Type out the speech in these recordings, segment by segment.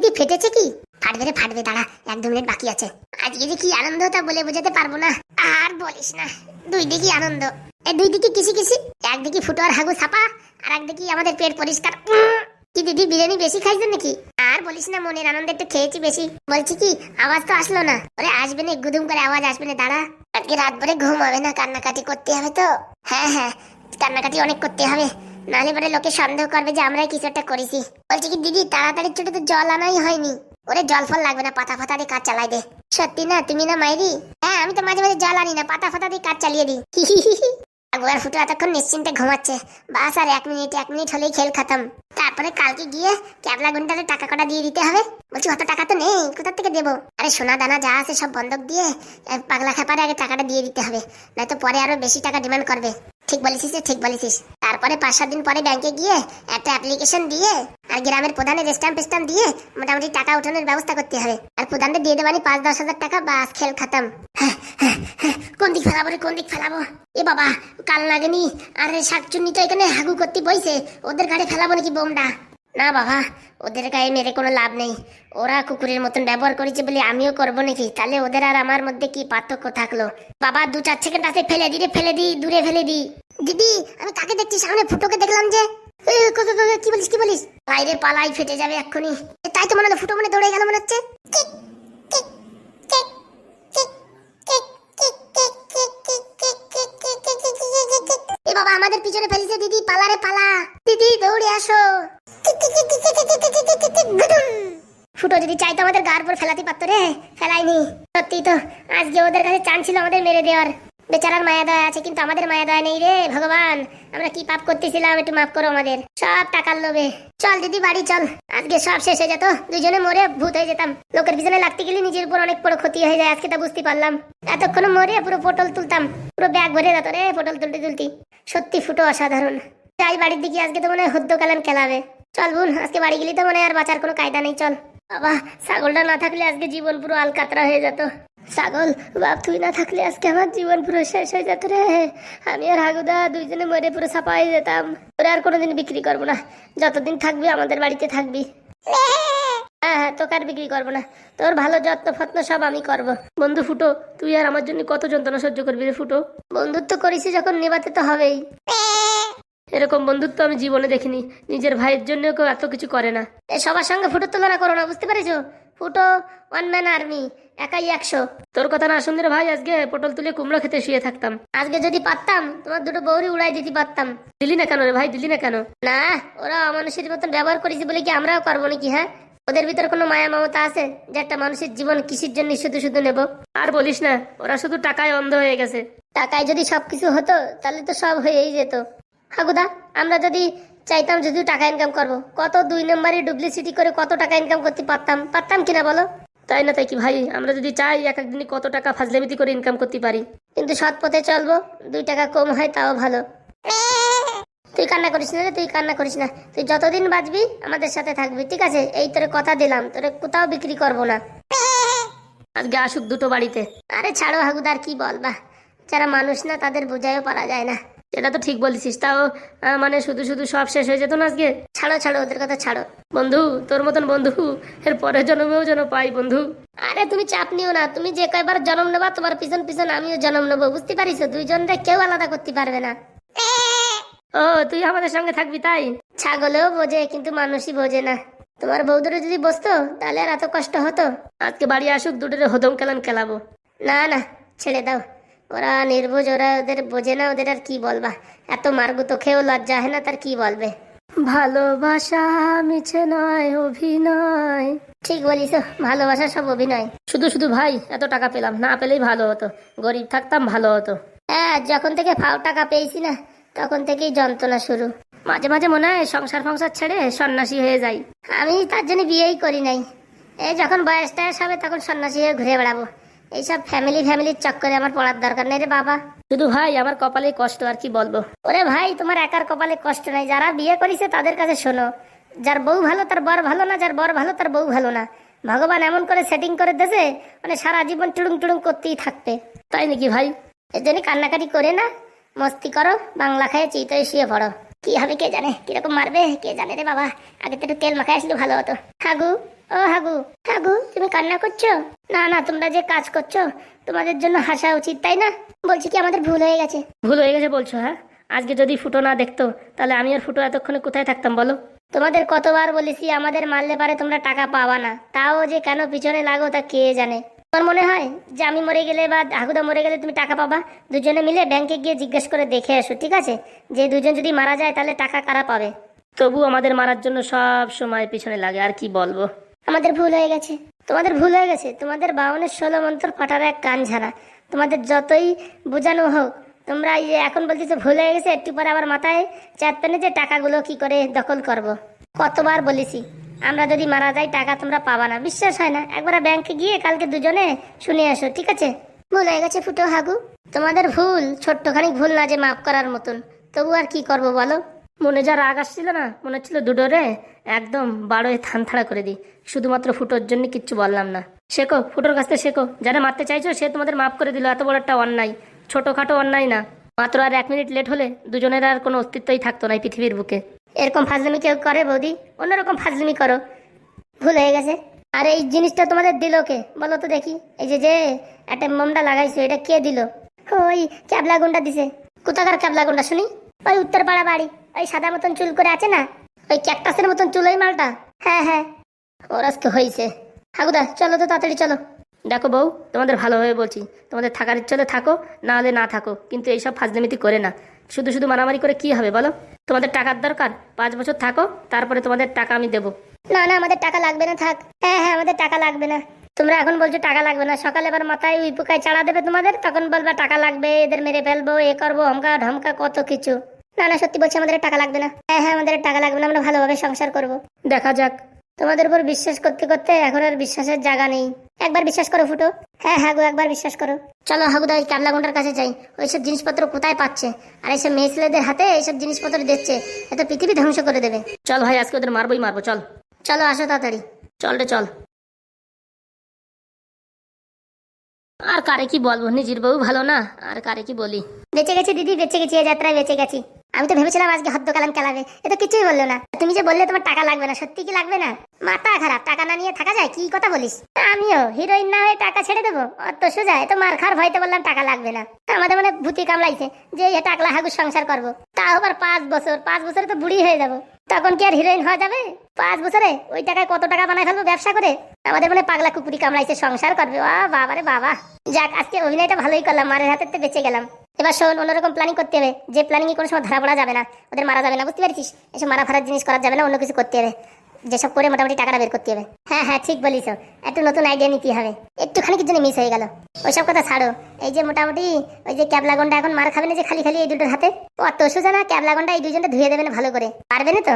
দিদি ফেটেছে কি? ফাটবে রে, ফাটবে, দাঁড়া, এক দু মিনিট বাকি আছে। আজকে যে কি আনন্দ তা বলে বোঝাতে পারব না। আর বলিস না, দুই দিকে আনন্দ। এই দুই দিকে কিসি কিসি? একদিকে ফুটো আর হাগু ছাপা আর একদিকে আমাদের পেট পরিষ্কার। কি দিদি, বিরিয়ানি বেশি খাইছো নাকি? আর বলিস না, মনের আনন্দে একটু খেয়েছি বেশি। বলছি কি, আওয়াজ তো আসলো না। ওরে আসবে না গুদুম করে আওয়াজ আসবে না, দাঁড়া। আজকে রাত ভরে ঘুম হবে না, কান্নাকাটি করতে হবে তো? হ্যাঁ হ্যাঁ কান্নাকাটি অনেক করতে হবে। নাহলে পরে লোকে সন্দেহ করবে যে আমরাই কিছু একটা করেছি। বলছি কি, দিদি, তাড়াতাড়ি ছোটো তো জল আনাই হয়নি। ওরে জল ফল লাগবে না, পাতা ফাতা দিয়ে কাজ চালাই দে। সত্যি না, তুমি না মাইরি? হ্যাঁ আমি তো মাঝে মাঝে জল আনি না, পাতা ফাতা দিয়ে কাজ চালিয়ে দিই। একবার ফুটো এতক্ষণ নিশ্চিন্তে ঘুমাচ্ছে। বাস আর এক মিনিট এক মিনিট হলেই খেল খতম। তারপরে কালকে গিয়ে ক্যাবলা গুন্ডারে টাকা কটা দিয়ে দিতে হবে? বলছি, অত টাকা তো নেই কোথা থেকে দেবো? আরে সোনা দানা যা আছে সব বন্ধক দিয়ে পাগলা খেপারে আগে টাকাটা দিয়ে দিতে হবে। নয়তো পরে আরও বেশি টাকা ডিমান্ড করবে। ঠিক বলেছিস ঠিক বলেছিস। তারপরে পাঁচ সাত দিন পরে ব্যাংকে গিয়ে একটা অ্যাপ্লিকেশন দিয়ে আর গ্রামের প্রধানের স্ট্যাম্প স্ট্যাম্প দিয়ে মোটামুটি টাকা উঠানোর ব্যবস্থা করতে হবে। আর প্রধানদের দিয়ে দেবানি পাঁচ দশ হাজার টাকা বাস খেল খাতাম। হ্যাঁ, হ্যাঁ, হ্যাঁ, কোন দিক ফেলাবো রে কোন দিক ফেলাবো? এ বাবা কাল লাগেনি। আর শাকচুন্নি তো এখানে হাগু করতে বইছে। ওদের ঘাড়ে ফেলাবো নাকি বোমটা? না বাবা ওদের গায়ে মেরে কোনো লাভ নেই ওরা কুকুরের মতন ব্যবহার করেছে বলে আমিও করব নাকি তাহলে ওদের আর আমার মধ্যে কি পার্থক্য থাকল বাবা দু চার সেকেন্ড আছে ফেলে দিলে ফেলে দিই দূরে ফেলে দিই দিদি আমি কাকে দেখছি সামনে ফুটোকে দেখলাম যে কি বলিস কি বলিস বাইরে পালাই ফেটে যাবে এক্ষুনি তাই তো মনে হলো ফুটো মনে দৌড়ে গেল মনে হচ্ছে এ বাবা আমাদের পিছনে ফেলেছে দিদি পালারে পালা দিদি দৌড়ে আসো ফুটো, যদি চাইতো আমাদের গার ফেলাতে পারতো রে। ফেলাইনি। সত্যি তো, আজকে ওদের কাছে চান ছিল আমাদের মেরে দেওয়ার। বেচারার মায়া দয়া আছে, কিন্তু আমাদের মায়া দয়া নেই রে, ভগবান। আমরা কি পাপ করতেছিলাম, একটু মাফ করো আমাদের। সব টাকার লোভে। চল দিদি, বাড়ি চল। আজকে সব শেষ হয়ে যেত, দুজনে মরে ভূত হয়ে যেতাম। লোকের পিছনে লাগতে গেলে নিজের উপর অনেক বড় ক্ষতি হয়ে যায়, আজকে তা বুঝতে পারলাম। এতক্ষণ মরে পুরো পটল তুলতাম। পুরো ব্যাগ ভরে যেত রে পটল তুলতে তুলতে। সত্যি ফুটো অসাধারণ। তাই বাড়ির দিকে, আজকে তো মনে হয় হদ্দ কালাম খেলাবে। চল বোন, আজকে বাড়ি গেলে তো মনে আর বাঁচার কোনো কায়দা নেই, চল। বাবা, ছাগলটা না থাকলে আজকে জীবন পুরো আলকাতরা হয়ে যেত। ছাগল, বাপ, তুই না থাকলে আজকে আমার জীবন পুরো শেষ হয়ে যেত রে। আমি আর হাগুদা দুইজনে মরে পুরো ছাপা হয়ে যেতাম। তোরে আর কোনোদিন বিক্রি করব না। যতদিন থাকবি, আমাদের বাড়িতে থাকবি। হ্যাঁ হ্যাঁ তোকে আর বিক্রি করব না। তোর ভালো যত্ন ফত্ন সব আমি করব। বন্ধু, ফুটো, তুই আর আমার জন্য কত যন্ত্রণা সহ্য করবি রে, ফুটো? বন্ধুত্ব করিস যখন নেবাতে তো হবেই। এরকম বন্ধুত্ব আমি জীবনে দেখিনি। নিজের ভাইয়ের জন্য কেউ এত কিছু করে না। সবার সঙ্গে ফুটো তুলনা করো না, বুঝতে পেরেছ? ফুটো ওয়ান ম্যান আর্মি একাই একশো। তোর কথা না শুনলে ভাই, আজকে পটল তুলে কুমড়ো খেতে শুয়ে থাকতাম। আজকে যদি পারতাম, তোমার দুটো বৌরি উড়াই দিতে পারতাম। দিলি না কেন রে ভাই, দিলি না কেন? না, ওরা অমানুষের মতন ব্যবহার করেছে বলে কি আমরাও করব নাকি হ্যাঁ? ওদের ভিতর কোনো মায়া মমতা আছে যে একটা মানুষের জীবন কৃষির জন্য শুধু শুধু নেব? আর বলিস না, ওরা শুধু টাকায় অন্ধ হয়ে গেছে। টাকায় যদি সবকিছু হতো, তাহলে তো সব হয়েই যেত। হাগুদা আমরা যদি চাইতাম যদি টাকা ইনকাম করব কত দুই নম্বরে ডুপ্লিসিটি করে কত টাকা ইনকাম করতে পারতাম? পারতাম কিনা বলো? তাই না তাই কি ভাই? আমরা যদি চাই এক একদিনে কত টাকা ফাজলামিতি করে ইনকাম করতে পারি। কিন্তু সৎ পথে চলবো দুই টাকা কম হয় তাও ভালো। তুই কান্না করিস না রে তুই কান্না করিস না। তুই যতদিন বাঁচবি আমাদের সাথে থাকবি ঠিক আছে? এই তোরে কথা দিলাম তোরে কোথাও বিক্রি করব না। আজকে আসুক দুটো বাড়িতে। আরে ছাড়ো হাগুদার কি বলবা? যারা মানুষ না তাদের বোঝাইও পারা যায় না। এটা তো ঠিক বলেছিস, তাও মানে শুধু শুধু সব শেষ হয়ে যেত না আজকে? ছাড়ো ছাড়ো, ওদের কথা ছাড়ো। বন্ধু, তোর মতন বন্ধু, এর পরের জন্মেও যেন পাই, বন্ধু। আরে তুমি চাপ নিও না, তুমি যে কয়বার জন্ম নেবা, তোমার পিছন পিছন আমিও জন্ম নেব, বুঝতে পারিস দুইজনরে কেউ আলাদা করতে পারবে না। ও, তুই আমাদের সঙ্গে থাকবি তাই? ছাগলেও বোঝে, কিন্তু মানুষই বোঝে না। তোমার বৌদরে যদি বসতো, তাহলে আর এত কষ্ট হতো? আজকে বাড়ি আসুক, দুটোরে হদম কেলান খেলাবো। না না, ছেড়ে দাও। ওরা নির্বোঝ ওরা ওদের বোঝে না ওদের আর কি বলবা? এত মার্গু তো খেয়েও লজ্জা হয় না তার কি বলবে? ভালোবাসা মিছে নয় অভিনয়। ঠিক বলিস ভালোবাসা সব অভিনয়। শুধু শুধু ভাই এত টাকা পেলাম না পেলেই ভালো হতো। গরিব থাকতাম ভালো হতো। হ্যাঁ যখন থেকে ফাও টাকা পেয়েছি না তখন থেকেই যন্ত্রণা শুরু। মাঝে মাঝে মনে হয় সংসার ফংসার ছেড়ে সন্ন্যাসী হয়ে যাই। আমি তার জন্য বিয়েই করি নাই। এই যখন বয়স টয়স হবে তখন সন্ন্যাসী হয়ে ঘুরে বেড়াবো। এইসব ফ্যামিলি ফ্যামিলির চক্করে আমার পড়ার দরকার নেই রে বাবা। শুধু ভাই আমার কপালে কষ্ট আর কি বলব? ওরে ভাই তোমার একার কপালে কষ্ট নাই। যারা বিয়ে করেছে তাদের কাছে শোনো। যার বউ ভালো তার বর ভালো না যার বর ভালো তার বউ ভালো না। ভগবান এমন করে সেটিং করে দেছে মানে সারা জীবন টুড়ুং টুড়ুং করতেই থাকবে। তাই নাকি ভাই? এর জন্য কান্নাকাটি করে না? মস্তি করো বাংলা খায় চিতয়ে শুয়ে পড়ো। কি হবে কে জানে? কীরকম মারবে? কে জানে রে বাবা? আগে তো একটু তেল মাখায় আসলে ভালো হতো। হাগু ও হাগু হাগু তুমি কান্না করছ? না না তোমরা যে কাজ করছ তোমাদের জন্য হাসা উচিত তাই না? বলছি কি আমাদের ভুল হয়ে গেছে? ভুল হয়ে গেছে বলছো হ্যাঁ? আজকে যদি ফুটো না দেখতো তাহলে আমি আর ফুটো এতক্ষণে কোথায় থাকতাম বলো? তোমাদের কতবার বলেছি আমাদের মারলে পারে তোমরা টাকা পাবা না। তাও যে কেন পিছনে লাগো তা কে জানে? তোমার মনে হয় যে আমি মরে গেলে বা হাগুদা মরে গেলে তুমি টাকা পাবা? দুজনে মিলে ব্যাংকে গিয়ে জিজ্ঞেস করে দেখে এসো ঠিক আছে? যে দুজন যদি মারা যায় তাহলে টাকা কারা পাবে? তবু আমাদের মারার জন্য সব সময় পিছনে লাগে আর কি বলব? আমাদের ভুল হয়ে গেছে। তোমাদের ভুল হয়ে গেছে। তোমাদের বাউনের ষোলো মন্ত্র ফাটার এক কান ঝাড়া। তোমাদের যতই বোঝানো হোক তোমরা এই এখন বলতেছো ভুল হয়ে গেছে একটু পরে আবার মাথায় চাঁদ পেনে যে টাকাগুলো কি করে দখল করব। কতবার বলেছি। আমরা যদি মারা যাই, টাকা তোমরা পাবা না। বিশ্বাস হয় না। একবার ব্যাংকে গিয়ে কালকে দুজনে শুনে আসো, ঠিক আছে? ভুল হয়ে গেছে ফুটো হাগু। তোমাদের ভুল, ছোট্টখানি ভুল না যে মাফ করার মতন। তবু আর কি করব বলো? মনে যা রাগ আসছিল না, মনে হচ্ছিল দুডোরে একদম বারোয় থান থাড়া করে দিই। শুধুমাত্র ফুটোর জন্য কিচ্ছু বললাম না। শেখো, ফুটোর কাছ থেকে শেখো। যারা মারতে চাইছো, সে তোমাদের মাফ করে দিল। এত বড় একটা অন্যায়। ছোটোখাটো অন্যায় না। মাত্র আর এক মিনিট লেট হলে দুজনের আর কোনো অস্তিত্বই থাকতো না পৃথিবীর বুকে। এরকম ফাজলামি কেউ করে বৌদি? অন্যরকম ফাজলামি করো। ভুল হয়ে গেছে। আর এই জিনিসটা তোমাদের দিল কে? বলো তো দেখি। এই যে যে একটা মোমটা লাগাইছো, এটা কে দিল? ওই ক্যাবলা গুন্ডা দিছে। কোথাকার ক্যাবলা গুন্ডা শুনি? ওই উত্তরপাড়া বাড়ি। ওই সাদা মতন চুল করে আছে না? ওই ক্যাকটাসের মতন চুল ওই মালটা? হ্যাঁ হ্যাঁ। ওর আজকে হয়েছে হাগুদা, চলো তো তাড়াতাড়ি চলো। দেখো বউ, তোমাদের ভালোভাবে বলছি। তোমাদের থাকার ইচ্ছে হলে থাকো, না হলে না থাকো। কিন্তু এইসব ফাজলামিতি করে না। শুধু শুধু মারামারি করে কি হবে বলো? তোমাদের টাকার দরকার? পাঁচ বছর থাকো তারপরে তোমাদের টাকা আমি দেবো। না না আমাদের টাকা লাগবে না থাক। হ্যাঁ হ্যাঁ আমাদের টাকা লাগবে না। তোমরা এখন বলছো টাকা লাগবে না। সকালে এবার মাথায় উই পোকায় চাড়া দেবে তোমাদের তখন বলবা টাকা লাগবে এদের মেরে ফেলব এ করব হমকা ঢমকা কত কিছু। না না সত্যি বলছি আমাদের টাকা লাগবে না। হ্যাঁ হ্যাঁ আমাদের টাকা লাগবে না আমরা ভালোভাবে সংসার করব। দেখা যাক। তোমাদের উপর বিশ্বাস করতে করতে এখন আর বিশ্বাসের জায়গা নেই। একবার বিশ্বাস করো ফুটো। হ্যাঁ হ্যাঁ গো একবার বিশ্বাস করো। চলো হাগুদা ওই কাবলা গুন্ডার কাছে যাই। ওইসব জিনিসপত্র কোথায় পাচ্ছে? আর এইসব মেয়ে ছেলেদের হাতে এইসব জিনিসপত্র দিচ্ছে এত পৃথিবী ধ্বংস করে দেবে। চল ভাই আজকে ওদের মারবোই মারবো চল। চলো আসো তাড়াতাড়ি। চল রে চল। আর কারে কি বলব নিজের বউ ভালো না আর কারে কি বলি? বেঁচে গেছি দিদি বেঁচে গেছি এই যাত্রায় বেঁচে গেছি। আমি তো ভেবেছিলাম আজকে হদ্দ কালাম খেলাবে এ তো কিছুই বলল না। তুমি যে বললে তোমার টাকা লাগবে না, সত্যি কি লাগবে না? মাথা খারাপ, টাকা না নিয়ে থাকা যায়? কি কথা বলিস? আমিও হিরোইন না হয়ে টাকা ছেড়ে দেবো? অত সোজা, এ তো মার খার ভয়তে বললাম টাকা লাগবে না। আমাদের মানে ভূতি কামড়াইছে যে এ টাকলা হাগুর সংসার করব। তাও আবার পাঁচ বছর, পাঁচ বছরে তো বুড়ি হয়ে যাব। তখন কি আর হিরোইন হওয়া যাবে? পাঁচ বছরে? ওই টাকায় কত টাকা বানায় ফেলব ব্যবসা করে? আমাদের মানে পাগলা কুকুরি কামড়াইছে, সংসার করবে। আ বাবারে বাবা। যাক, আজকে অভিনয়টা ভালোই করলাম, মারের হাতে তো বেঁচে গেলাম। এবার শোন, অন্যরকম প্ল্যানিং করতে হবে। যে প্ল্যানিং কোনো সময় ধরা পড়া যাবে না, ওদের মারা যাবে না, বুঝতে পারছিস? এসব মারা ফারার জিনিস করা যাবে না, অন্য কিছু করতে হবে। যেসব করে মোটামুটি টাকাটা বের করতে হবে। হ্যাঁ হ্যাঁ ঠিক বলিস একটু নতুন আইডিয়া নিতে হবে। একটুখানি কিছু মিস হয়ে গেল? ওইসব কথা ছাড়ো। এই যে মোটামুটি ওই যে ক্যাবলা গন্ডা এখন মার খাবে না যে খালি খালি এই দুটোর হাতে? ও অত সোজা না ক্যাবলা গন্ডা এই দুজনটা ধুয়ে দেবে না ভালো করে। পারবে না তো?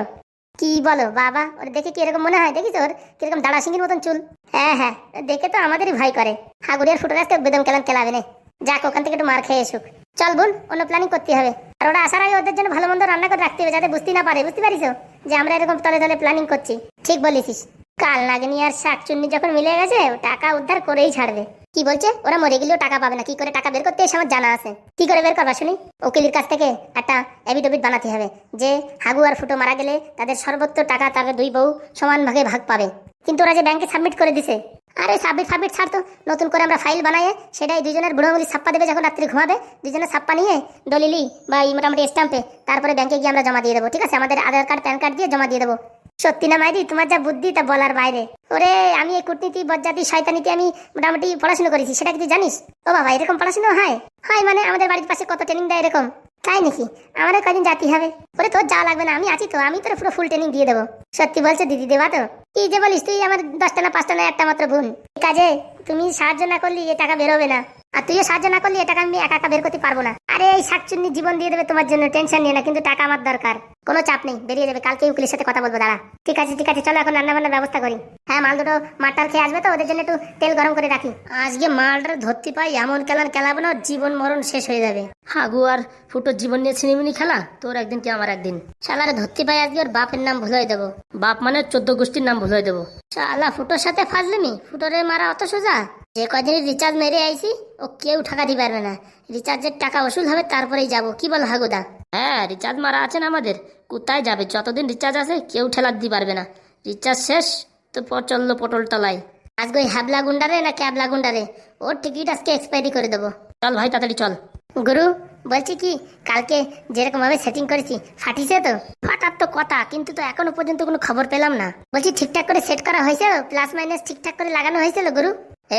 কি বলো, বাবা, ওর দেখে কি এরকম মনে হয়? দেখিস ওর? কীরকম দাঁড়া সিংহের মতন চুল? হ্যাঁ হ্যাঁ দেখে তো আমাদেরই ভয় করে। হাগুড়িয়ার ফুটো গাছকে বেদম কেলাম, কেলাবে না। যাক, ওখান থেকে একটু মার খেয়ে এসুক। চল বোন, অন্য প্ল্যানিং করতে হবে। আর ওরা আসার আগে ওদের জন্য ভালো মন্দ রান্না করে রাখতে হবে, যাতে বুঝতে না পারে। বুঝতে পারিস যে আমরা এরকম তলে তলে প্ল্যানিং করছি। ঠিক বলেছিস। কাল নাগনি আর শাক চুন্নি যখন মিলে গেছে টাকা উদ্ধার করেই ছাড়বে। কি বলছে? ওরা মরে গেলেও টাকা পাবে না। কি করে টাকা বের করতে এসে আমার জানা আছে। কি করে বের করবা শুনি? উকিলের কাছ থেকে একটা এভিডেভিট বানাতে হবে, যে হাগু আর ফুটো মারা গেলে তাদের সর্বোচ্চ টাকা তাদের দুই বউ সমান ভাগে ভাগ পাবে। কিন্তু ওরা যে ব্যাংকে সাবমিট করে দিছে আরে সাবমিট সাবমিট ছাড়তো নতুন করে আমরা ফাইল বানাই সেটাই দুজনের বুড়ো বুড়োগুলি ছাপ্পা দেবে যখন রাত্রি ঘুমাবে। দুজনের ছাপ্পা নিয়ে দলিলি বা এই মোটামুটি স্টাম্পে তারপরে ব্যাংকে গিয়ে আমরা জমা দিয়ে দেবো, ঠিক আছে? আমাদের আধার কার্ড প্যান কার্ড দিয়ে জমা দিয়ে দেবো। সত্যি না মাইদি তোমার যা বুদ্ধি, তা বলার বাইরে। ওরে, আমি এই কূটনীতি বজ্জাতি শয়তানিতে আমি মোটামুটি পড়াশোনা করেছি, সেটা কি তুই জানিস? ও বাবা, এরকম পড়াশোনা হয়? হয় মানে আমাদের বাড়ির পাশে কত ট্রেনিং দেয় এরকম? তাই নাকি? আমারও কদিন জাতি হবে। ওরে তোর যাওয়া লাগবে না, আমি আছি তো, আমি তোর পুরো ফুল ট্রেনিং দিয়ে দেবো। সত্যি বলছো, দিদি দেবা তো? কি যে বলিস তুই, আমার দশটা না পাঁচটা না একটা মাত্র বোন। কাজে তুমি সাহায্য না করলে এ টাকা বেরোবে না। আর তুইও সাহায্য না করলে এ টাকা আমি একা একা বের করতে পারব না। আরে এই শাকচুন্নি জীবন দিয়ে দেবে তোমার জন্য টেনশন নিয়ে না, কিন্তু টাকা আমার দরকার। কোনো চাপ নেই, বেরিয়ে যাবে, কালকে উকিলের সাথে কথা বলব, দাঁড়া। ঠিক আছে ঠিক আছে, চলো এখন রান্না বান্নার ব্যবস্থা করি। হ্যাঁ মাল দুটো, মাটার খেয়ে আসবে তো, ওদের জন্য একটু তেল গরম করে রাখি। আজকে মালটা ধরতে পাই, এমন কেলান খেলাবো না, জীবন মরণ শেষ হয়ে যাবে। হাগু আর ফুটোর জীবন নিয়ে ছিনিমিনি খেলা, তোর একদিন কি আমার একদিন? শালারে ধরতে পাই আজকে, ওর বাপের নাম ভুলে দেবো। বাপ মানে চোদ্দ গোষ্ঠীর নাম ভুলে দেবো। শালা ফুটোর সাথে ফাজলিমি? ফুটোরে মারা অত সোজা? যে কদিন রিচার্জ মেরে আইছি ও কেউ ঠকাতে পারবে না। রিচার্জের টাকা ওষুধ হবে তারপরেই যাব। কি বল হাগুদা? হ্যাঁ রিচার্জ মারা আছে না আমাদের। কোথায় যাবে? যতদিন রিচার্জ আছে কেউ ঠেলা দিতে পারবে না। রিচার্জ শেষ তো পর চলল পটল তলায়। আজকে ওই হ্যাবলা গুন্ডারে না ক্যাবলা গুন্ডারে? ওর টিকিট আজকে এক্সপায়ারি করে দেবো। চল ভাই তাড়াতাড়ি চল। গুরু, বলছি কি, কালকে যেরকম ভাবে সেটিং করেছি, ফাটিছে তো? ফাটার তো কথা, কিন্তু তো এখনও পর্যন্ত কোনো খবর পেলাম না। বলছি, ঠিকঠাক করে সেট করা হয়েছে? প্লাস মাইনাস ঠিকঠাক করে লাগানো হয়েছিল গুরু?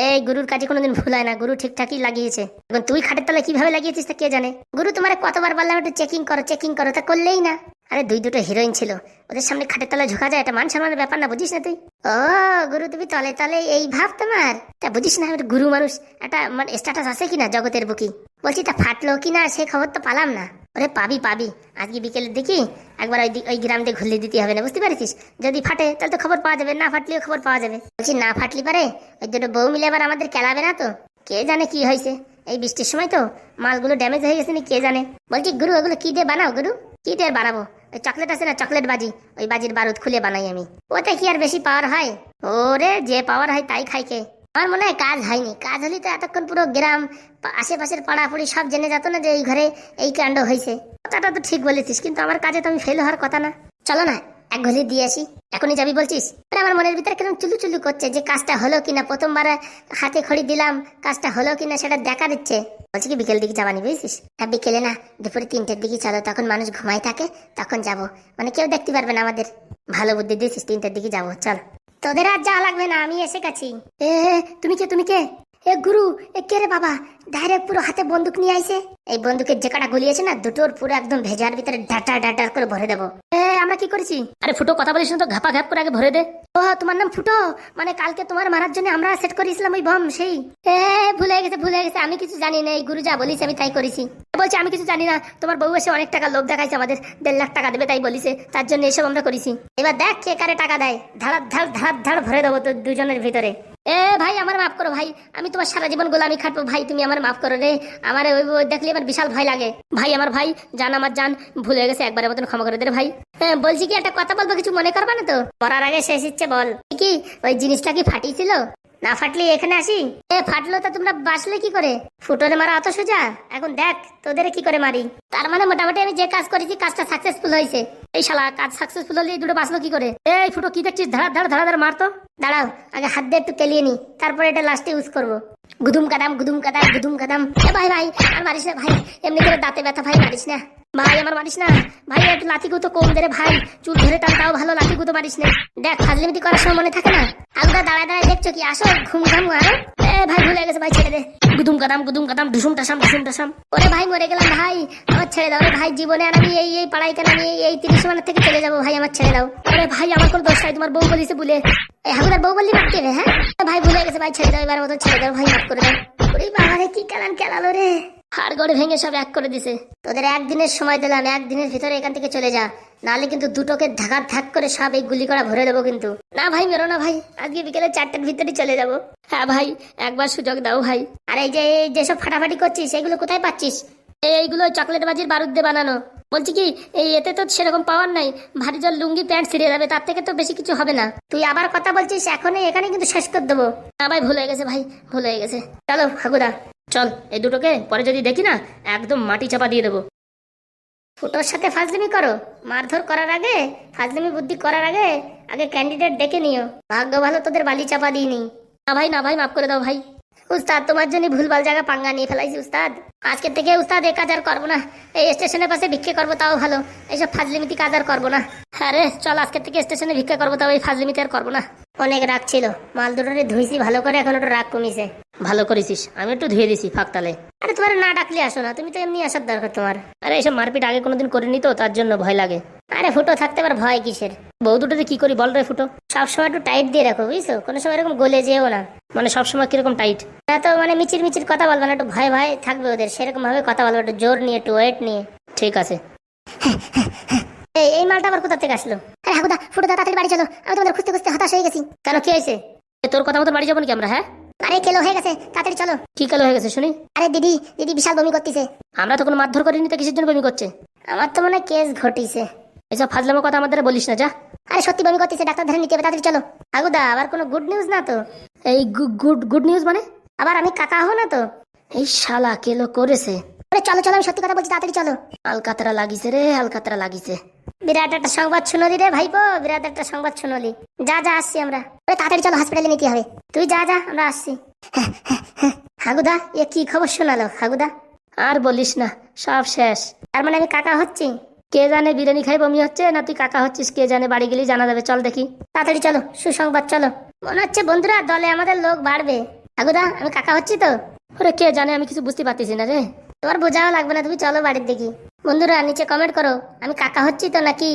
এই গুরুর কাজে কোনোদিন ভুল হয় না, গুরু ঠিকঠাকই লাগিয়েছে। এবং তুই খাটের তলায় কীভাবে লাগিয়েছিস তা কে জানে? গুরু, তোমার কতবার বললাম, একটু চেকিং করো চেকিং করো, তা করলেই না। আরে দুই দুটো হিরোইন ছিল। ওদের সামনে খাটের তলায় ঝোঁকা যায়, এটা মান সম্মানের ব্যাপার না, বুঝিস না তুই? ও, গুরু, তুমি তলে তলে এই ভাব তোমার? তা বুঝিস না, আমি গুরু মানুষ। একটা মানে স্ট্যাটাস আছে কিনা জগতের বুকি? বলছি, তা ফাটলো কিনা, সে খবর তো পালাম না। ওরে, পাবি পাবি। আজকে বিকেলে দেখি একবার ওই ওই গ্রাম দিয়ে ঘুরলে দিতে হবে না, বুঝতে পারছিস? যদি ফাটে, তাহলে তো খবর পাওয়া যাবে, না ফাটলেও খবর পাওয়া যাবে। বলছি, না ফাটলি পারে? ওই দুটো বউ মিলে আবার আমাদের কেলাবে না তো? কে জানে কি হয়েছে? এই বৃষ্টির সময় তো মালগুলো ড্যামেজ হয়ে গেছে কে জানে? বলছি, গুরু, ওগুলো কি দিয়ে বানাও, গুরু? কি দিয়ে বানাবো? ওই চকলেট আছে না, চকলেট বাজি। ওই বাজির বারুদ খুলে বানাই আমি। ওতে কি আর বেশি পাওয়ার হয়? ওরে, যে পাওয়ার হয় তাই খাই কে? আমার মনে হয় কাজ হয়নি। কাজ হলে তো এতক্ষণ পুরো গ্রাম আশেপাশের পাড়াপুড়ি সব জেনে যেত না যে এই ঘরে এই কাণ্ড হয়েছে কথাটা তো ঠিক বলেছিস, কিন্তু আমার কাজে তো আমি ফেল হওয়ার কথা না। চলো না এক ঘলি দিয়ে আসি। এখনই যাবি বলছিস? আমার মনের ভিতরে কেমন চুলু চুলু করছে যে কাজটা হলো কিনা, প্রথমবার হাতে খড়ি দিলাম, কাজটা হলো কিনা সেটা দেখা দিচ্ছে। বলছি কি, বিকেল দিকে যাবানি বুঝছিস? হ্যাঁ বিকেলে না, দুপুরে তিনটের দিকে চলো, তখন মানুষ ঘুমাই থাকে, তখন যাব। মানে কেউ দেখতে পারবে না আমাদের। ভালো বুদ্ধি দিয়েছিস, তিনটের দিকে যাব, চল। তোদের আর যাওয়া লাগবে না, আমি এসে গেছি। তুমি কে তুমি কে? এ গুরু এ কে রে বাবা? ডাইরেক্ট পুরো হাতে বন্দুক নিয়ে আইছে। এই বন্দুকের যে কাটা গুলিয়েছে না দুটোর পুরো একদম ভেজার ভিতরে ডাটা ডাটা করে ভরে দেবো। এ আমরা কি করেছি? আরে ফুটো কথা বলিস তো ঘাপা ঘাপ করে আগে ভরে দে। ও তোমার নাম ফুটো? মানে কালকে তোমার মারার জন্য আমরা সেট করেছিলাম ওই বম সেই। এ ভুলে গেছে ভুলে গেছে আমি কিছু জানি না এই গুরু যা বলিস আমি তাই করেছি। বলছি আমি কিছু জানি না তোমার বউ এসে অনেক টাকা লোভ দেখাইছে আমাদের দেড় লাখ টাকা দেবে তাই বলিছে তার জন্য এসব আমরা করেছি। এবার দেখ কে কারে টাকা দেয় ধাড়ার ধাড় ধাড়ার ধাড় ভরে দেবো তো দুজনের ভিতরে। এ ভাই আমার মাফ করো ভাই। আমি তোমার সারা জীবন গোলামি খাটবো ভাই তুমি আমার মাফ করো রে। আমার ওই দেখলে আমার বিশাল ভয় লাগে। ভাই আমার ভাই জান আমার জান ভুলে গেছে একবারের মতন ক্ষমা করে দে ভাই। হ্যাঁ, বলছি কি একটা কথা বলব কিছু মনে করবা না তো? পড়ার আগে শেষ ইচ্ছে বল। কি? ওই জিনিসটা কি ফাটিয়েছিল? না ফাটলে এখানে আসি? এ, ফাটলো, তা তোমরা বাঁচলে কি করে? ফুটলে মারা অত সোজা? এখন দেখ, তোদের কি করে মারি? তার মানে মোটামুটি আমি যে কাজ করেছি, কাজটা সাকসেসফুল হয়েছে। এই শালা, কাজ সাকসেসফুল হলে দুটো বাঁচলো কি করে? এই ফুটো, কি দেখছিস? ধাড়া ধাড়া ধাড়া ধাড়া মারতো দাঁড়াও, আগে হাত দিয়ে একটু কেলিয়ে নি। তারপরে এটা লাস্টে ইউজ করব। গুদুম কাদাম গুদুম কাদাম গুদুম কাদাম। এ ভাই ভাই, আর মারিস না, ভাই। এমনি করে দাঁতে ব্যথা, ভাই, মারিস না। ভাই, আমার মারিস না। ভাই একটু লাথি গুতো কম দে রে ভাই। চুল ধরে টান, তাও ভালো লাথি গুতো মারিস না। দেখ ফাজলিমিতি করার সময় মনে থাকে না? আলদা দাঁড়ায় দাঁড়ায় দেখছ কি? আসো, ঘুম ঘাম এ ভাই, ভুলে গেছে ভাই, ছেড়ে দে। গুদুম কাদাম গুদুম কাদাম, ঢুসুম টাসাম ঢুসুম টাসাম। ওরে ভাই, মরে গেলাম ভাই। আমার ছেড়ে দাও ভাই, জীবনে আর আমি এই এই পাড়াই কেন আমি এই- তিরিশ মানের থেকে চলে যাব ভাই, আমার ছেড়ে দাও। আরে ভাই, আমার কোনো দোষ নাই, তোমার বউ বলিছে বলে। এই হাগুদার বউ বললি মারতে হ্যাঁ? ভাই, ভুলে গেছে ভাই, ছেড়ে দাও, এবার মতো ছেড়ে দাও, ভাই মাফ করে দাও। ওরে বাবা রে কি কেলান কেলালো রে। হাড় গড়ে ভেঙে সব এক করে দিছে। তোদের একদিনের সময় দিলাম একদিনের ভিতরে এখান থেকে চলে যা। নাহলে কিন্তু দুটোকে ধাকার ধাক করে সব এই গুলি করা ভরে দেবো কিন্তু। না ভাই, মেরো না ভাই, আজকে বিকেলে চারটের ভিতরে চলে যাব। হ্যাঁ ভাই, একবার সুযোগ দাও ভাই। আর এই যে যেসব ফাটাফাটি করছিস সেগুলো কোথায় পাচ্ছিস? এই এইগুলো চকলেট বাজির বারুদ দিয়ে বানানো। বলছি কি, এই এতে তো সেরকম পাওয়ার নাই, ভারী জল লুঙ্গি, প্যান্ট ছিঁড়ে যাবে, তার থেকে তো বেশি কিছু হবে না। তুই আবার কথা বলছিস, এখনই এখানে কিন্তু শেষ করে দেবো। না ভাই, ভুল হয়ে গেছে ভাই, ভুল হয়ে গেছে। চলো হাগুদা চল এই দুটোকে পরে যদি দেখি না, একদম মাটি চাপা দিয়ে দেবো। ফুটোর সাথে ফাজলিমি করো। মারধর করার আগে, ফাজলিমি বুদ্ধি করার আগে আগে ক্যান্ডিডেট ডেকে নিও। ভাগ্য ভালো, তোদের বালি চাপা দিইনি। না ভাই না ভাই, মাফ করে দাও ভাই। উস্তাদ, তোমার জন্য ভুলভাল জায়গা পাঙ্গা নিয়ে ফেলাইছি, উস্তাদ। আজকে থেকে উস্তাদ এ কাজ আর করব না। এই স্টেশনের পাশে ভিক্ষে করব, তাও ভালো। এইসব ফাজলিমিতি কাজ আর করব না। হ্যাঁ রে চল, আজকে থেকে স্টেশনে ভিক্ষা করব, তাও এই ফাজলিমিতে আর করব না। অনেক রাগ ছিল। মাল দুটোরে ধুইছি, ভালো করে এখন ওটা রাগ কমিছে। ভালো করেছিস। আমি একটু ধুয়ে দিছি ফাঁকতালে আরে তোমার না ডাকলে আসো না, তুমি তো এমনি আসার দরকার তোমার। আরে এসব মারপিট আগে কোনোদিন করিনি তো, তার জন্য ভয় লাগে। আরে ফুটো, থাকতে পার, ভয় কিসের? বউ দুটোতে কি করি বল রে ফুটো। সবসময় একটু টাইট দিয়ে রাখো, বুঝছ? কোনো সময় এরকম গলে যেও না। মানে সবসময় কীরকম টাইট না তো মানে মিচির মিচির কথা বলবে না, একটু ভয় ভয় থাকবে ওদের। সেরকম ভাবে কথা বলবে, একটু জোর নিয়ে, একটু ওয়েট নিয়ে। ঠিক আছে। এই এই মালটা আবার কোথা থেকে আসলো? আরে হাগুদা, ফুটো তাড়াতাড়ি বাড়ি চলো। আমি তোমাদের খুঁজতে খুঁজতে হতাশ হয়ে গেছি। কেন, কি হয়েছে? তোর কথা মতো বাড়ি যাব নাকি আমরা হ্যাঁ? আরে কেলো হয়ে গেছে তাড়াতাড়ি চলো। কি কালো হয়ে গেছে শুনি। আরে দিদি দিদি বিশাল বমি করতেছে। আমরা তো কোনো মারধর করিনি তো কিসের জন্য বমি করছে? আমার তো মনে কেস ঘটিছে। এসব ফাজলামো কথা আমাদের বলিস না যা। আরে সত্যি বমি করতেছে ডাক্তার ধরে নিতে হবে তাড়াতাড়ি চলো। হাগুদা আবার কোনো গুড নিউজ না তো? এই গুড গুড নিউজ মানে? আবার আমি কাকা হো না তো? এই শালা কেলো করেছে। আরে চলো চলো আমি সত্যি কথা বলছি তাড়াতাড়ি চলো। আলকাতরা লাগিছে রে আলকাতরা লাগিছে। বিরাট একটা সংবাদ শুনলি রে ভাইপো বিরাট একটা সংবাদ শুনলি। যা যা আসছি আমরা। তাড়াতাড়ি চলো হসপিটালে নিতে হবে। তুই যা যা আমরা আসছি। হাগুদা এ কি খবর শোনালো হাগুদা? আর বলিস না সব শেষ। তার মানে আমি কাকা হচ্ছি? কে জানে বিরিয়ানি খাই বমি হচ্ছে না তুই কাকা হচ্ছিস কে জানে বাড়ি গেলেই জানা যাবে। চল দেখি। তাড়াতাড়ি চলো সুসংবাদ চলো। মনে হচ্ছে বন্ধুরা দলে আমাদের লোক বাড়বে। হাগুদা আমি কাকা হচ্ছি তো? ওরে কে জানে আমি কিছু বুঝতে পারতেছি না রে। তোমার বোঝাও লাগবে না, তুমি চলো বাড়ির দিকে। বন্ধুরা, নিচে কমেন্ট করো, আমি কাকা হচ্ছি তো নাকি?